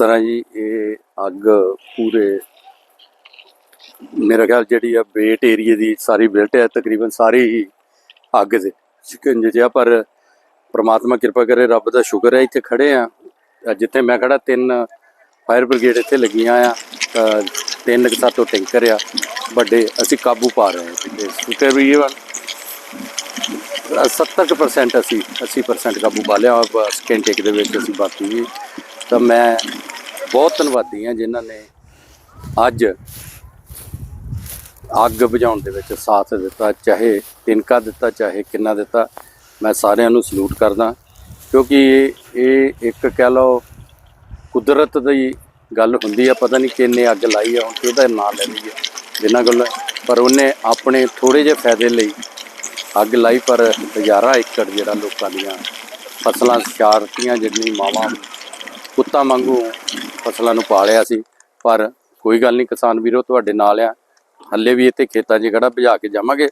ਤਰ੍ਹਾਂ ਜੀ ਇਹ ਅੱਗ ਪੂਰੇ ਮੇਰਾ ਖਿਆਲ ਜਿਹੜੀ ਆ ਬੇਟ ਏਰੀਏ ਦੀ ਸਾਰੀ ਬਿਲਟ ਹੈ, ਤਕਰੀਬਨ ਸਾਰੀ ਹੀ ਅੱਗ ਦੇ। ਸ਼ਿਕੰਜ ਜਿਹਾ ਪਰ ਪ੍ਰਮਾਤਮਾ ਕਿਰਪਾ ਕਰੇ, ਰੱਬ ਦਾ ਸ਼ੁਕਰ ਹੈ, ਇੱਥੇ ਖੜੇ ਆ ਜਿੱਥੇ ਮੈਂ ਖੜਾ, ਤਿੰਨ ਫਾਇਰ ਬ੍ਰਿਗੇਡ ਇੱਥੇ ਲੱਗੀਆਂ ਆ ਤਿੰਨ ਕੁ ਸਾਤੋਂ ਟੈਂਕਰ ਆ, ਵੱਡੇ ਅਸੀਂ ਕਾਬੂ ਪਾ ਰਹੇ ਹਾਂ। ਤੇ ਤਕਰੀਬਨ 70% ਅਸੀਂ 80% ਕਾਬੂ ਪਾ ਲਿਆ, ਬਸ ਘੰਟੇ ਦੇ ਵਿੱਚ ਅਸੀਂ ਬਾਕੀ ਜੀ ਤਾਂ ਮੈਂ ਬਹੁਤ ਧੰਨਵਾਦੀ ਹਾਂ ਜਿਨ੍ਹਾਂ ਨੇ ਅੱਜ ਅੱਗ ਬੁਝਾਉਣ ਦੇ ਵਿੱਚ ਸਾਥ ਦਿੱਤਾ, ਚਾਹੇ ਤਿਨਕਾ ਦਿੱਤਾ, ਚਾਹੇ ਕਿੰਨਾ ਦਿੱਤਾ। ਮੈਂ ਸਾਰਿਆਂ ਨੂੰ ਸਲੂਟ ਕਰਦਾ, ਕਿਉਂਕਿ ਇਹ ਇਹ ਇੱਕ ਕਹਿ ਲਓ ਕੁਦਰਤ ਦੀ ਗੱਲ ਹੁੰਦੀ ਆ, ਪਤਾ ਨਹੀਂ ਕਿੰਨੇ ਅੱਗ ਲਾਈ ਆ, ਹੁਣ ਕਿਹਦਾ ਨਾਂ ਲੈ ਲਈਏ ਜਿੰਨਾ ਕੋਲ, ਪਰ ਉਹਨੇ ਆਪਣੇ ਥੋੜੇ ਜਿਹੇ ਫਾਇਦੇ ਲਈ ਅੱਗ ਲਾਈ, ਪਰ ਹਜ਼ਾਰਾਂ ਏਕੜ ਜਿਹੜਾ ਲੋਕਾਂ ਦੀਆਂ ਫਸਲਾਂ, ਸ਼ਾਰਤੀਆਂ ਜਿੰਨੀ ਮਾਵਾਂ ਕੁੱਤਾ ਵਾਂਗੂ ਫਸਲਾਂ ਨੂੰ ਪਾਲਿਆ ਸੀ। ਪਰ ਕੋਈ ਗੱਲ ਨਹੀਂ ਕਿਸਾਨ ਵੀਰੋ ਤੁਹਾਡੇ ਨਾਲ ਆ। ਹੱਲੇ ਵੀ ਇੱਥੇ ਖੇਤਾਂ 'ਚ ਖੜਾ ਭਜਾ ਕੇ ਜਾਵਾਂਗੇ।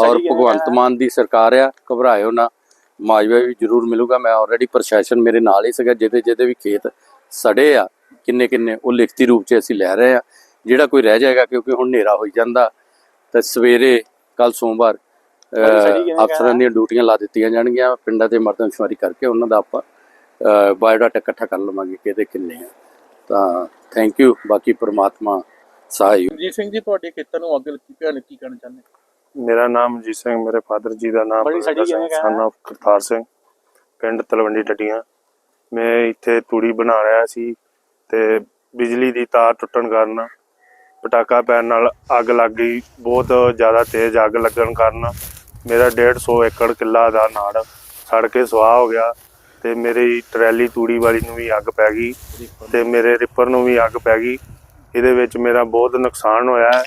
ਔਰ ਭਗਵੰਤ ਮਾਨ ਦੀ ਸਰਕਾਰ ਆ ਘਬਰਾਇਓ ਨਾ। ਮਾਜਵਾ ਵੀ ਜ਼ਰੂਰ ਮਿਲੂਗਾ। ਮੈਂ ਆਲਰੇਡੀ ਪ੍ਰਸ਼ਾਸਨ ਮੇਰੇ ਨਾਲ ਹੀ ਸੀਗਾ ਜਿਹਦੇ ਜਿਹਦੇ ਵੀ ਖੇਤ ਸੜੇ ਆ ਕਿੰਨੇ ਕਿੰਨੇ ਉਹ ਲਿਖਤੀ ਰੂਪ 'ਚ ਅਸੀਂ ਲੈ ਰਹੇ ਆ। ਜਿਹੜਾ ਕੋਈ ਰਹਿ ਜਾਏਗਾ ਕਿਉਂਕਿ ਹੁਣ ਹਨੇਰਾ ਹੋਈ ਜਾਂਦਾ ਤੇ ਸਵੇਰੇ ਕੱਲ ਸੋਮਵਾਰ ਅਫਸਰਾਂ ਦੀਆਂ ਡਿਊਟੀਆਂ ਲਾ ਦਿੱਤੀਆਂ ਜਾਣਗੀਆਂ। ਪਿੰਡਾਂ ਤੇ ਮਰਦਮਸ਼ੁਮਾਰੀ ਕਰਕੇ ਉਹਨਾਂ ਦਾ ਆਪਾਂ ਬਾਇਓਡਾਟਾ ਇਕੱਠਾ ਕਰ ਲਵਾਂਗੇ ਕਿਹਦੇ ਕਿੰਨੇ ਆ। ਤਾਂ ਥੈਂਕ ਯੂ ਬਾਕੀ ਪ੍ਰਮਾਤਮਾ ਸਹਾਈ ਜੀ ਸਿੰਘ ਜੀ ਤੁਹਾਡੇ ਖੇਤਰ ਨੂੰ ਅੱਗ ਲੱਗੀ ਭਿਆਨਕ ਕੀ ਕਹਿਣਾ ਚਾਹੁੰਦੇ ਮੇਰਾ ਨਾਮ ਜੀਤ ਸਿੰਘ ਮੇਰੇ ਫਾਦਰ ਜੀ ਦਾ ਨਾਮ? ਸਨ of ਕਰਤਾਰ ਸਿੰਘ ਪਿੰਡ ਤਲਵੰਡੀ ਟੱਟੀਆਂ। ਮੈਂ ਇੱਥੇ ਤੂੜੀ ਬਣਾ ਰਿਹਾ ਸੀ ਤੇ ਬਿਜਲੀ ਦੀ ਤਾਰ ਟੁੱਟਣ ਕਾਰਨ ਪਟਾਕਾ ਪੈਣ ਨਾਲ ਅੱਗ ਲੱਗ ਗਈ ਬਹੁਤ ਜ਼ਿਆਦਾ ਤੇਜ਼ ਅੱਗ ਲੱਗਣ ਕਾਰਨ। ਮੇਰਾ 150 ਏਕੜ ਕਿੱਲਾ ਦਾ ਨਾੜ ਸੜ ਕੇ ਸੁਆਹ ਹੋ ਗਿਆ। ਤੇ ਮੇਰੀ ਟਰੈਲੀ ਤੂੜੀ ਵਾਲੀ ਨੂੰ ਵੀ ਅੱਗ ਪੈ ਗਈ ਤੇ ਮੇਰੇ ਰਿਪਰ ਨੂੰ ਵੀ ਅੱਗ ਪੈ ਗਈ। ਇਹਦੇ ਵਿੱਚ ਮੇਰਾ ਬਹੁਤ ਨੁਕਸਾਨ ਹੋਇਆ ਹੈ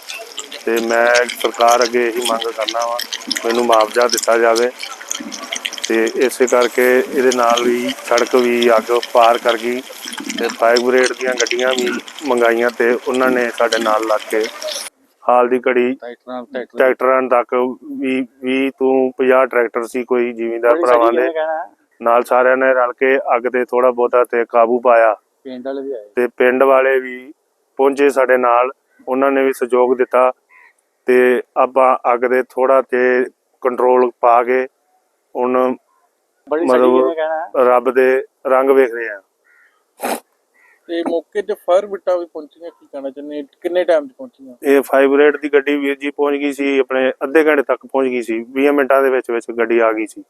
ਤੇ ਮੈਂ ਸਰਕਾਰ ਅੱਗੇ ਇਹੀ ਮੰਗ ਕਰਨਾ ਵਾ ਮੈਨੂੰ ਮੁਆਵਜ਼ਾ ਦਿੱਤਾ ਜਾਵੇ ਤੇ ਇਸੇ ਕਰਕੇ ਇਹਦੇ ਨਾਲ ਵੀ ਸੜਕ ਵੀ ਅੱਗ ਪਾਰ ਕਰ ਗਈ ਤੇ ਫਾਇਰ ਬ੍ਰਿਗੇਡ ਦੀਆਂ ਗੱਡੀਆਂ ਵੀ ਮੰਗਾਈਆਂ ਤੇ ਉਹਨਾਂ ਨੇ ਸਾਡੇ ਨਾਲ ਲੱਗ ਕੇ ਹਾਲ ਦੀ ਘੜੀ ਟਰੈਕਟਰਾਂ ਤੱਕ ਵੀ 20 ਤੋਂ 50 ਟਰੈਕਟਰ ਸੀ ਕੋਈ ਜ਼ਿਮੀਂਦਾਰ ਭਰਾਵਾਂ ਦੇ ਨਾਲ ਸਾਰਿਆਂ ਨੇ ਰਲ ਕੇ ਅੱਗ ਤੇ ਥੋੜਾ ਬਹੁਤਾ ਤੇ ਕਾਬੂ ਪਾਇਆ। ਪਿੰਡ ਵਾਲੇ ਵੀ ਆਏ। ਤੇ ਪਿੰਡ ਵਾਲੇ ਵੀ ਪਹੁੰਚੇ ਸਾਡੇ ਨਾਲ। ਉਹਨਾਂ ਨੇ ਵੀ ਸਹਿਯੋਗ ਦਿੱਤਾ ਤੇ ਆਪਾਂ ਅੱਗ ਦੇ ਥੋੜਾ ਤੇ ਕੰਟਰੋਲ ਪਾ ਕੇ ਹੁਣ ਬੜੀ ਮਤਲਬ- ਰੱਬ ਦੇ ਰੰਗ ਵੇਖ ਰਹੇ ਆ ਤੇ ਮੌਕੇ ਤੇ ਫਾਇਰ ਬਿਟਾ ਵੀ ਪਹੁੰਚੀਆਂ ਕੀ ਕਹਿਣਾ ਚਾਹੁੰਦੇ ਕਿੰਨੇ ਟਾਈਮ 'ਚ ਪਹੁੰਚੀਆਂ? ਇਹ ਫਾਈਬਰੇਟ ਦੀ ਗੱਡੀ ਵੀਰ ਜੀ ਪਹੁੰਚ ਗਈ ਸੀ ਆਪਣੇ ਅੱਧੇ ਘੰਟੇ ਤੱਕ ਪਹੁੰਚ ਗਈ ਸੀ 20 ਮਿੰਟਾਂ ਦੇ ਵਿੱਚ ਵਿੱਚ ਗੱਡੀ ਆ ਗਈ ਸੀ।